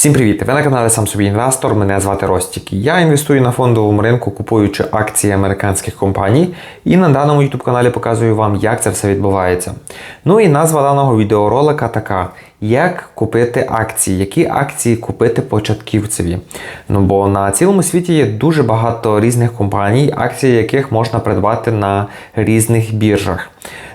Всім привіт! Ви на каналі Сам собі інвестор. Мене звати Ростік. Я інвестую на фондовому ринку, купуючи акції американських компаній, і на даному YouTube каналі показую вам, як це все відбувається. Ну і назва даного відеоролика така: як купити акції, які акції купити початківцеві. Ну бо на цілому світі є дуже багато різних компаній, акції яких можна придбати на різних біржах.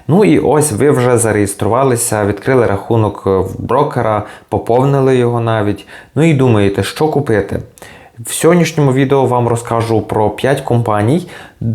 Ну і ось ви вже зареєструвалися, відкрили рахунок в брокера, поповнили його навіть. Ну і думаєте, що купити. В сьогоднішньому відео вам розкажу про 5 компаній,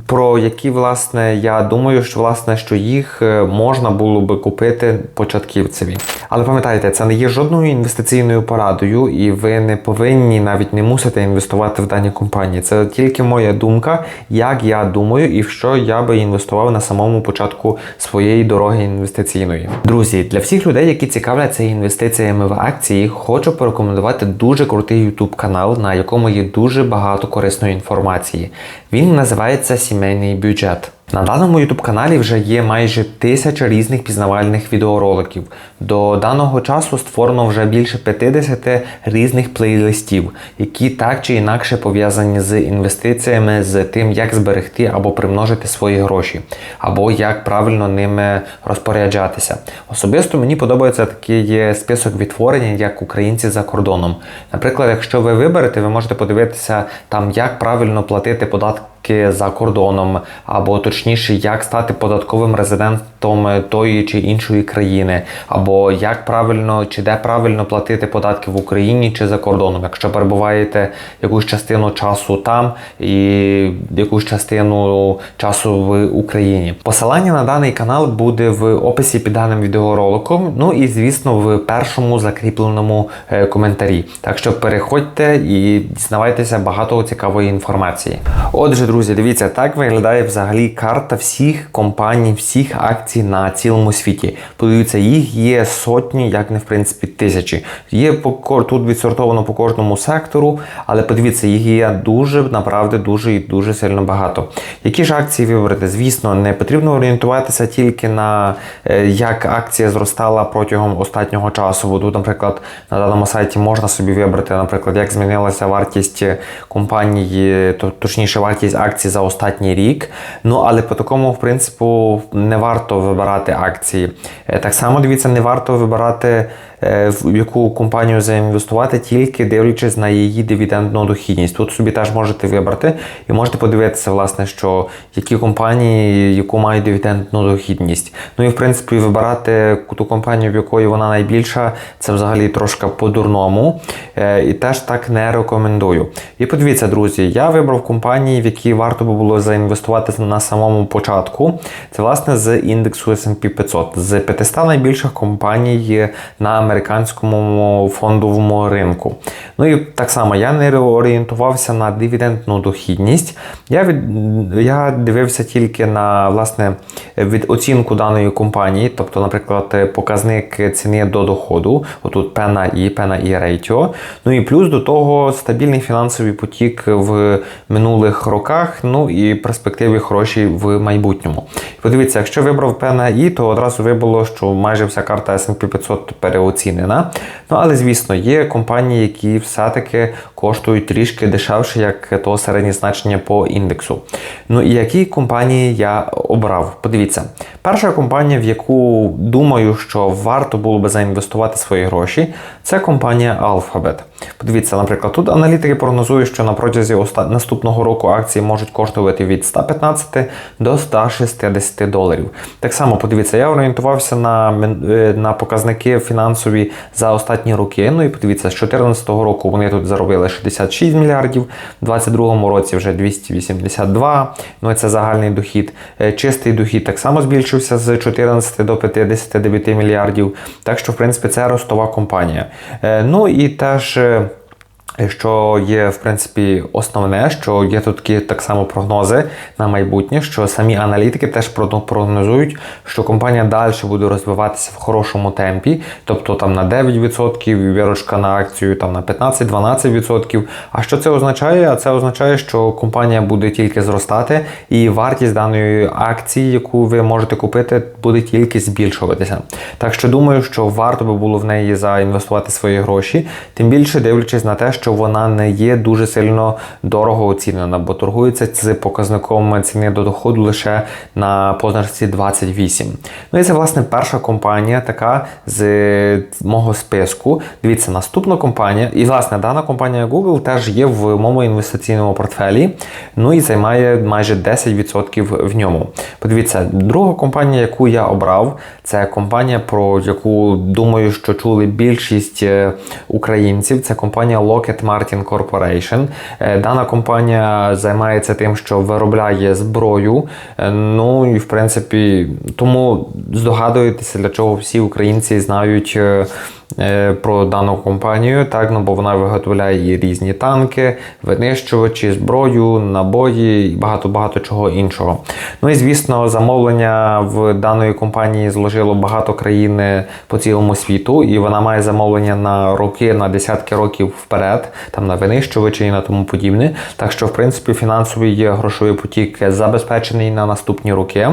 про які, власне, я думаю, що власне, що їх е, можна було би купити початківцеві. Але пам'ятайте, це не є жодною інвестиційною порадою, і ви не повинні навіть не мусите інвестувати в дані компанії. Це тільки моя думка, як я думаю, і в що я би інвестував на самому початку своєї дороги інвестиційної. Друзі, для всіх людей, які цікавляться інвестиціями в акції, хочу порекомендувати дуже крутий YouTube канал, на якому є дуже багато корисної інформації. Він називається Сімейний бюджет. На даному YouTube каналі вже є майже тисяча різних пізнавальних відеороликів. До даного часу створено вже більше 50 різних плейлистів, які так чи інакше пов'язані з інвестиціями, з тим, як зберегти або примножити свої гроші, або як правильно ними розпоряджатися. Особисто мені подобається такий список відтворення, як українці за кордоном. Наприклад, якщо ви виберете, ви можете подивитися там, як правильно платити податки за кордоном, або точніше, як стати податковим резидентом тої чи іншої країни, або як правильно чи де правильно платити податки в Україні чи за кордоном, якщо перебуваєте якусь частину часу там і якусь частину часу в Україні. Посилання на даний канал буде в описі під даним відеороликом. Ну і звісно, в першому закріпленому е, коментарі. Так що переходьте і дізнавайтеся багато цікавої інформації. Отже, друзі, дивіться, так виглядає взагалі карта всіх компаній, всіх акцій на цілому світі. Подивіться, їх є сотні, як не в принципі тисячі. Є по тут відсортовано по кожному сектору, але подивіться, їх є дуже, направді, дуже і дуже сильно багато. Які ж акції вибрати? Звісно, не потрібно орієнтуватися тільки на е, як акція зростала протягом останнього часу. Бо тут, наприклад, на даному сайті можна собі вибрати, наприклад, як змінилася вартість компанії, точніше вартість акцій за останній рік. Ну, але по такому, в принципу, не варто вибирати акції. Е, так само, дивіться, не варто вибирати в яку компанію заінвестувати, тільки дивлячись на її дивідендну дохідність. Тут собі теж можете вибрати і можете подивитися, власне, що які компанії, яку мають дивідендну дохідність. Ну і в принципі вибирати ту компанію, в якої вона найбільша, це взагалі трошки по-дурному. Е, і теж так не рекомендую. І подивіться, друзі, я вибрав компанії, в які варто би було заінвестувати на самому початку. Це власне з індексу SP 500, з 500 найбільших компаній на американському фондовому ринку. Ну і так само я не орієнтувався на дивідендну дохідність. Я від, я дивився тільки на власне від оцінку даної компанії, тобто, наприклад, показник ціни до доходу, отут P на I, P на I ratio. Ну і плюс до того стабільний фінансовий потік в минулих роках, ну і перспективи хороші в майбутньому. Подивіться, якщо вибрав P на I, то одразу вибуло, що майже вся карта S&P 500 переоцінена. Ну, але, звісно, є компанії, які все-таки коштують трішки дешевше, як то середнє значення по індексу. Ну і які компанії я обрав? Подивіться, перша компанія, в яку думаю, що варто було би заінвестувати свої гроші, це компанія Alphabet. Подивіться, наприклад, тут аналітики прогнозують, що на протязі наступного року акції можуть коштувати від 115 до 160 доларів. Так само, подивіться, я орієнтувався на е, на показники фінансові за останні роки. Ну і подивіться, з 2014 року вони тут заробили 66 мільярдів, у 2022 році вже 282. Ну і це загальний дохід. Е, чистий дохід так само збільшився з 14 до 59 мільярдів. Так що, в принципі, це ростова компанія. Е, ну і теж. Що є, в принципі, основне, що є тут такі так само прогнози на майбутнє, що самі аналітики теж прогнозують, що компанія далі буде розвиватися в хорошому темпі, тобто там на 9% вірочка на акцію, там на 15-12%. А що це означає? А це означає, що компанія буде тільки зростати, і вартість даної акції, яку ви можете купити, буде тільки збільшуватися. Так що думаю, що варто би було в неї заінвестувати свої гроші, тим більше дивлячись на те, що вона не є дуже сильно дорого оцінена, бо торгується з показником ціни до доходу лише на позначці 28. Ну і це власне перша компанія, така з мого списку. Дивіться, наступна компанія, і власне дана компанія Google теж є в моєму інвестиційному портфелі. Ну і займає майже 10% в ньому. Подивіться, друга компанія, яку я обрав, це компанія, про яку думаю, що чули більшість е, українців. Це компанія Lockheed Martin Corporation. Е, Дана компанія займається тим, що виробляє зброю. Е, Ну і в принципі, тому здогадуєтеся, для чого всі українці знають. Е, Про дану компанію, так, ну бо вона виготовляє різні танки, винищувачі, зброю, набої і багато-багато чого іншого. Ну і звісно, замовлення в даної компанії зложило багато країн по цілому світу, і вона має замовлення на роки, на десятки років вперед, там на винищувачі і на тому подібне. Так що, в принципі, фінансовий грошовий потік забезпечений на наступні роки.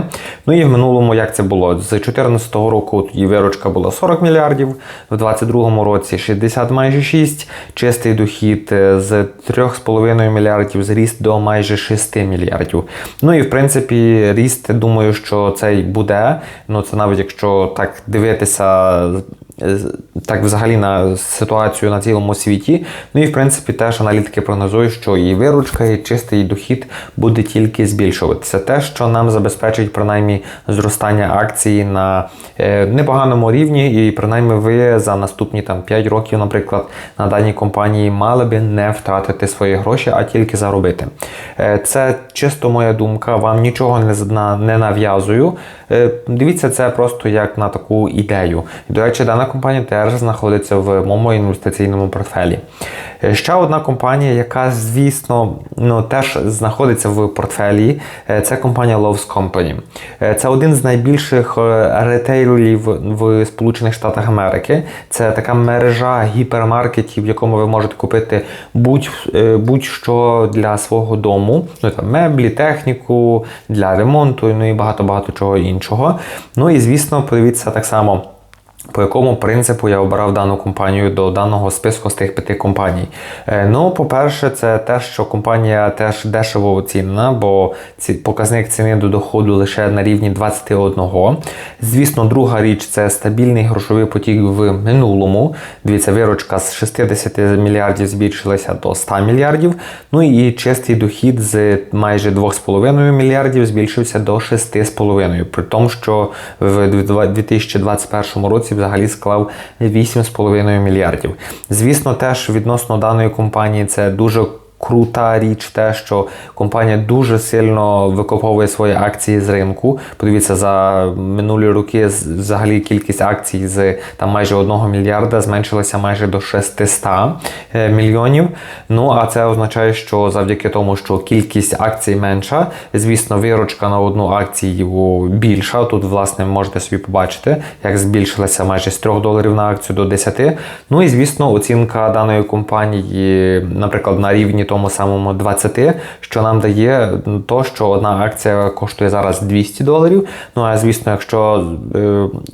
Ну і в минулому, як це було? З 2014 року тоді виручка була 40 мільярдів, в 2022 році 60 майже 6, чистий дохід е, з 3,5 мільярдів зріс до майже 6 мільярдів. Ну і в принципі, ріст, думаю, що цей буде. Ну це навіть якщо так дивитися. Е, Так, взагалі на ситуацію на цілому світі. Ну і в принципі теж аналітики прогнозують, що і виручка, і чистий дохід буде тільки збільшуватися. Те, що нам забезпечить принаймні зростання акції на е, непоганому рівні, і принаймні ви за наступні там 5 років, наприклад, на даній компанії мали би не втратити свої гроші, а тільки заробити. Е, це чисто моя думка, вам нічого не, нав'язую. Дивіться це просто як на таку ідею. До речі, дана компанія теж знаходиться в моєму інвестиційному портфелі. Е, Ще одна компанія, яка, звісно, ну, теж знаходиться в портфелі, е, це компанія Lowe's Company. Е, Це один з найбільших ретейлерів в Сполучених Штатах Америки. Це така мережа гіпермаркетів, в якому ви можете купити будь, будь-що для свого дому, ну, там, меблі, техніку, для ремонту, ну і багато-багато чого іншого. Ну і звісно, подивіться так само. По якому принципу я обирав дану компанію до даного списку з тих п'яти компаній? Е, Ну, по-перше, це те, що компанія теж дешево оцінена, бо ці показник ціни до доходу лише на рівні 21. Звісно, друга річ це стабільний грошовий потік в минулому. Дивіться, виручка з 60 мільярдів збільшилася до 100 мільярдів. Ну і чистий дохід з майже 2,5 мільярдів збільшився до 6,5. При тому, що в 2021 році взагалі склав 8,5 мільярдів. Звісно, теж відносно даної компанії це дуже крута річ, те, що компанія дуже сильно викуповує свої акції з ринку. Подивіться, за минулі роки взагалі кількість акцій з там майже 1 мільярда зменшилася майже до 600 е, мільйонів. Ну а це означає, що завдяки тому, що кількість акцій менша, звісно, виручка на одну акцію більша. Тут, власне, можете собі побачити, як збільшилася майже з 3 доларів на акцію до 10. Ну і звісно, оцінка даної компанії, наприклад, на рівні тому самому 20, що нам дає то, що одна акція коштує зараз 200 доларів. Ну а звісно, якщо е,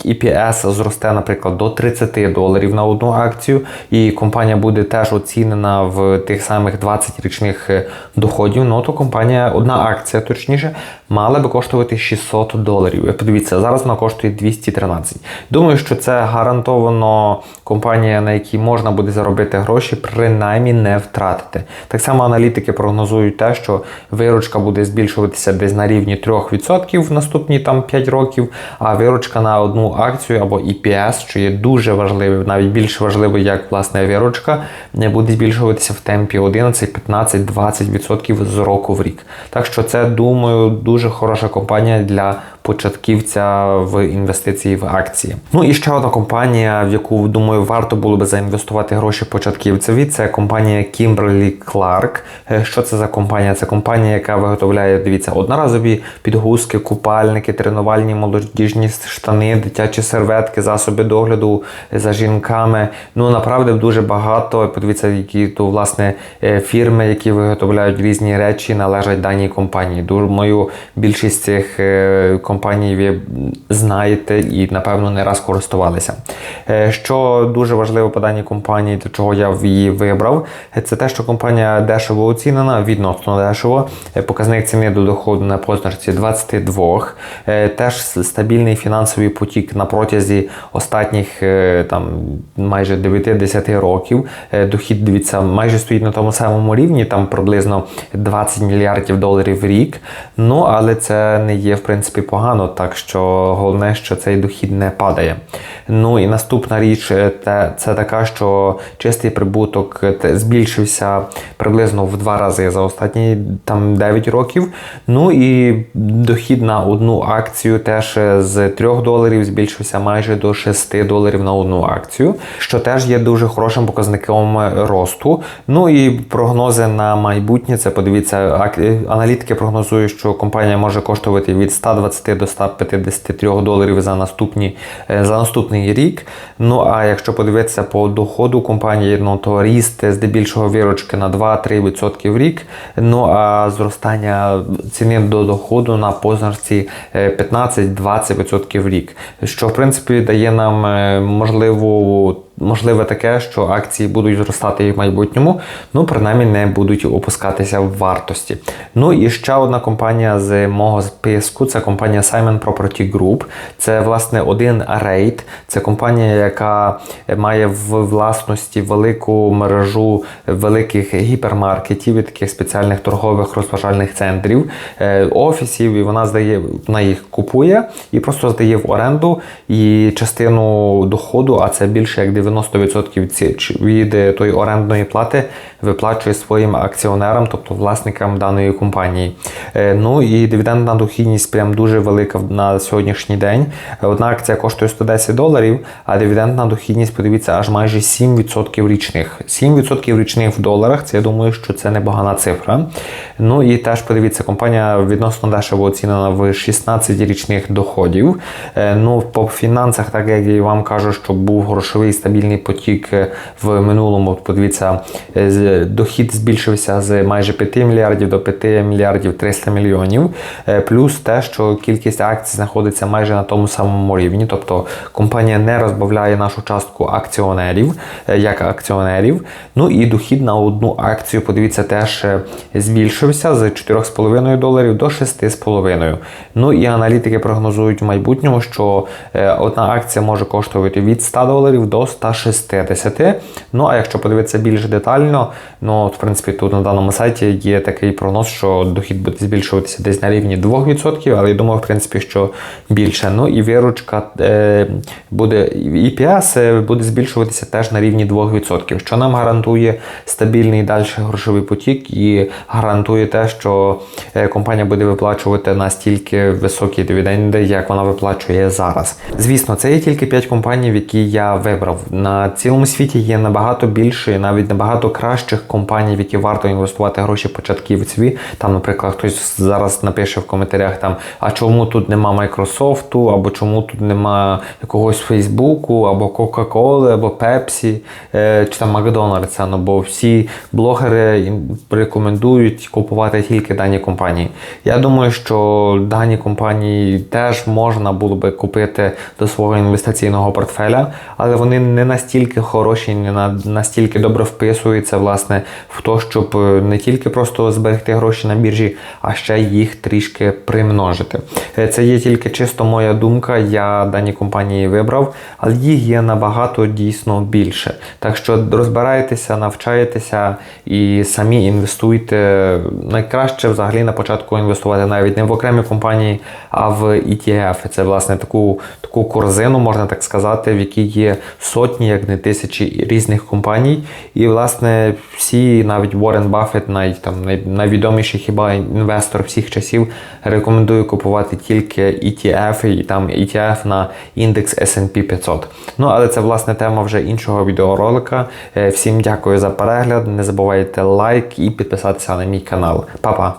EPS зросте, наприклад, до 30 доларів на одну акцію, і компанія буде теж оцінена в тих самих 20 річних е, доходів, ну то компанія, одна акція, точніше, мала би коштувати 600 доларів. Подивіться, зараз вона коштує 213. Думаю, що це гарантовано компанія, на якій можна буде заробити гроші, принаймні не втратити. Так само аналітики прогнозують те, що виручка буде збільшуватися десь на рівні 3% в наступні там 5 років, а виручка на одну акцію або EPS, що є дуже важливий, навіть більш важливий, як власне виручка, не буде збільшуватися в темпі 11, 15, 20% з року в рік. Так що це, думаю, дуже хороша компанія для початківця в інвестиції в акції. Ну і ще одна компанія, в яку думаю, варто було би заінвестувати гроші початківцеві. Це компанія Kimberly Clark. Е, Що це за компанія? Це компанія, яка виготовляє, дивіться, одноразові підгузки, купальники, тренувальні молодіжні штани, дитячі серветки, засоби догляду за жінками. Ну направду дуже багато. Подивіться, які то власне е, фірми, які виготовляють різні речі, належать даній компанії. Думаю, більшість цих е, компаній ви знаєте і напевно не раз користувалися. Е, Що дуже важливо по даній компанії, для чого я її вибрав, це те, що компанія дешево оцінена, відносно дешево. Е, Показник ціни до доходу на позначці 22. Е, Теж стабільний фінансовий потік на протязі останніх там майже 9-10 років. Дохід, дивіться, майже стоїть на тому самому рівні, там приблизно 20 мільярдів доларів в рік. Ну, але це не є в принципі погано, так що головне, що цей дохід не падає. Ну і наступна річ е, це така, що чистий прибуток е, збільшився приблизно в два рази за останні там 9 років. Ну і дохід на одну акцію теж е, з 3 доларів збільшився майже до 6 доларів на одну акцію, що теж є дуже хорошим показником росту. Ну і прогнози на майбутнє. Це подивіться, аналітики прогнозують, що компанія може коштувати від 120 до 153 доларів за наступні е, за наступний рік. Ну а якщо подивитися по доходу компанії, ну то ріст здебільшого виручки на 2-3% в рік. Ну а зростання ціни до доходу на позначці е, 15-20% в рік, що в принципі дає нам е, можливу. Можливе таке, що акції будуть зростати і в майбутньому, ну принаймні не будуть опускатися в вартості. Ну і ще одна компанія з мого списку це компанія Simon Property Group. Це власне один рейд. Це компанія, яка має в власності велику мережу великих гіпермаркетів і таких спеціальних торгових розважальних центрів, е, офісів, і вона здає, вона їх купує і просто здає в оренду і частину доходу, а це більше як 90% ці- чи- від е, тої орендної плати виплачує своїм акціонерам, тобто власникам даної компанії. Е, Ну і дивідендна дохідність прям дуже велика на сьогоднішній день. Одна акція коштує 110 доларів, а дивідендна дохідність, подивіться, аж майже 7% річних. 7% річних в доларах, це я думаю, що це непогана цифра. Ну і теж подивіться, компанія відносно дешево оцінена в 16 річних доходів. Е, Ну, по фінансах, так як я вам кажу, що був грошовий стабільний потік е, в минулому. Подивіться, е, дохід збільшився з майже 5 мільярдів до 5 мільярдів 300 мільйонів. Е, Плюс те, що кількість акцій знаходиться майже на тому самому рівні. Тобто компанія не розбавляє нашу частку акціонерів як акціонерів. Ну і дохід на одну акцію, подивіться, теж збільшився з 4,5 доларів до 6,5. Ну і аналітики прогнозують в майбутньому, що одна акція може коштувати від 100 доларів до 160. Ну а якщо подивитися більш детально, ну от, в принципі тут на даному сайті є такий прогноз, що дохід буде збільшуватися десь на рівні 2%, але я думаю, в принципі, що більше. Ну і виручка е, буде EPS е, буде збільшуватися теж на рівні 2%, що нам гарантує стабільний далі грошовий потік і гарантує те, що е, компанія буде виплачувати настільки високі дивіденди, як вона виплачує зараз. Звісно, це є тільки 5 компаній, які я вибрав. На цілому світі є набагато більше, навіть набагато кращих компаній, в які варто інвестувати гроші початківцеві. Там, наприклад, хтось зараз напише в коментарях там, а чому тут нема Майкрософту, або чому тут нема якогось Фейсбуку, або Кока-Коли, або Пепсі, е, чи там Макдональдса. Ну бо всі блогери рекомендують купувати тільки дані компанії. Я думаю, що дані компанії теж можна було би купити до свого інвестиційного портфеля, але вони не настільки хороші, не на- настільки добре вписуються власне в те, щоб е, не тільки просто зберегти гроші на біржі, а ще їх трішки примножити. Е, Це є тільки чисто моя думка. Я дані компанії вибрав, але їх є набагато дійсно більше. Так що розбирайтеся, навчайтеся і самі інвестуйте. Найкраще взагалі на початку інвестувати навіть не в окремі компанії, а в ETF. Це власне таку, таку корзину, можна так сказати, в якій є сотні. Сотні, як не тисячі різних компаній. І, власне, всі, навіть Уоррен Баффет, навіть там найвідоміший хіба інвестор всіх часів, рекомендує купувати тільки ETF і там ETF на індекс S&P 500. Ну, але це власне тема вже іншого відеоролика. Е, Всім дякую за перегляд. Не забувайте лайк і підписатися на мій канал. Па-па!